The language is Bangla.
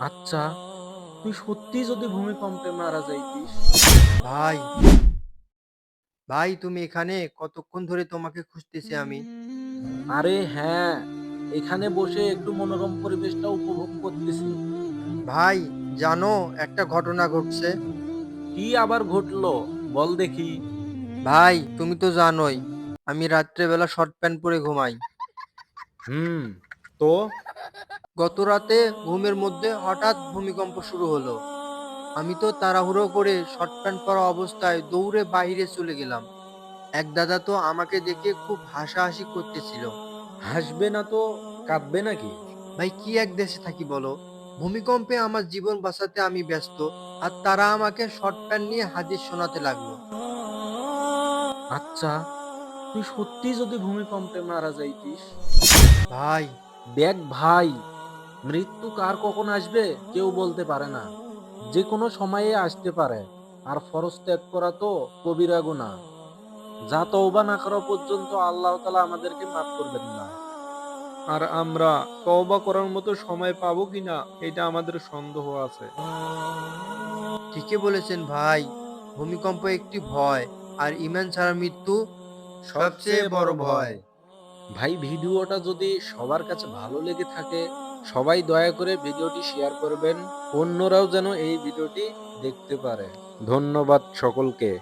আচ্ছা তুই সত্যি যদি ভূমিকম্পে মারা যাইতিস? ভাই ভাই তুমি এখানে কতক্ষণ ধরে তোমাকে খুঁজতেছি আমি? আরে হ্যাঁ এখানে বসে একটু মনোরম পরিবেশটা উপভোগ করতেছি। ভাই জানো একটা ঘটনা ঘটছে। কি আবার ঘটলো? বল দেখি। ভাই তুমি তো জানোই আমি রাত্রেবেলা শর্ট প্যান্ট পরে ঘুমাই। হুম তো? গত রাতে ঘুমের মধ্যে হঠাৎ ভূমিকম্প শুরু হলো। আমি তো তাড়াহুড়ো করে শর্ট প্যান্ট পরা অবস্থায় দৌড়ে বাইরে চলে গেলাম। এক দাদা তো আমাকে দেখে খুব হাসাহাসি করতেছিল। হাসবে না তো কাঁদবে নাকি? ভাই কি এক দেশে থাকি বলো? ভূমিকম্পে আমার জীবন বাঁচাতে আমি ব্যস্ত আর তারা আমাকে শর্ট প্যান্ট নিয়ে হাজির শোনাতে লাগল। আচ্ছা তুই সত্যি যদি ভূমিকম্পে মারা যাইতিস? ভাই। দেখ ভাই মৃত্যু কার কখন আসবে, কেউ বলতে পারে না। যে কোনো সময়ে আসতে পারে, আর ফরজ ত্যাগ করা তো কবিরা গুনাহ। যা তওবা না করা পর্যন্ত আল্লাহ তালা আমাদেরকে মাফ করবেন না। আর আমরা তওবা করার মতো সময় পাবো কিনা, এটা আমাদের সন্দেহ আছে। ঠিকই বলেছেন ভাই, ভূমিকম্প একটি ভয়, আর ইমান ছাড়া মৃত্যু সবচেয়ে বড় ভয়। ভাই, ভিডিওটা যদি সবার কাছে ভালো লেগে থাকে, সবাই দয়া করে ভিডিওটি শেয়ার করবেন। অন্যরাও যেন এই ভিডিওটি দেখতে পারে। ধন্যবাদ সকলকে।